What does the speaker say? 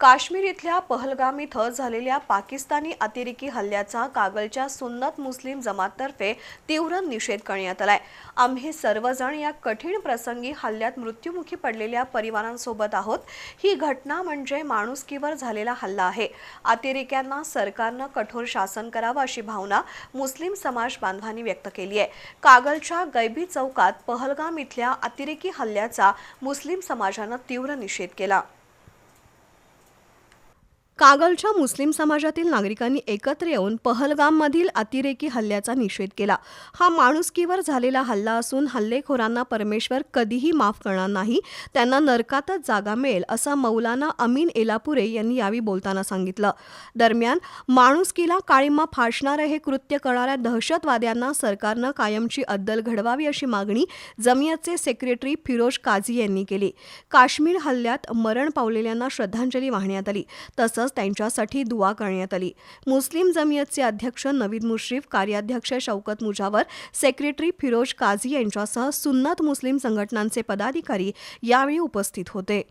काश्मीर इथल्या पहलगाम इथं झालेल्या पाकिस्तानी अतिरेकी हल्ल्याचा कागलच्या सुन्नत मुस्लिम जमाततर्फे तीव्र निषेध करण्यात आलाय. आम्ही सर्वजण या कठीण प्रसंगी हल्ल्यात मृत्युमुखी पडलेल्या परिवारांसोबत आहोत. ही घटना म्हणजे माणुसकीवर झालेला हल्ला आहे. अतिरेक्यांना सरकारनं कठोर शासन करावं अशी भावना मुस्लिम समाज बांधवांनी व्यक्त केली आहे. कागलच्या गैबी चौकात पहलगाम इथल्या अतिरेकी हल्ल्याचा मुस्लिम समाजानं तीव्र निषेध केला. कागलच्या मुस्लिम समाजातील नागरिकांनी एकत्र येऊन पहलगाममधील अतिरेकी हल्ल्याचा निषेध केला. हा माणुसकीवर झालेला हल्ला असून हल्लेखोरांना परमेश्वर कधीही माफ करणार नाही त्यांना नरकातच जागा मिळेल असं मौलाना अमीन एलापुरे यांनी यावेळी बोलताना सांगितलं. दरम्यान माणुसकीला काळीमा फासणारं हे कृत्य करणाऱ्या दहशतवाद्यांना सरकारनं कायमची अद्दल घडवावी अशी मागणी जमियतचे सेक्रेटरी फिरोज काझी यांनी केली. काश्मीर हल्ल्यात मरण पावलेल्यांना श्रद्धांजली वाहण्यात आली. तसंच त्यांच्यासाठी दुवा करण्यात आली. मुस्लिम जमियतचे अध्यक्ष नवीद मुश्रीफ कार्याध्यक्ष शौकत मुजावर सेक्रेटरी फिरोज काझी यांच्यासह सुन्नत मुस्लिम संघटनांचे पदाधिकारी यावेळी उपस्थित होते.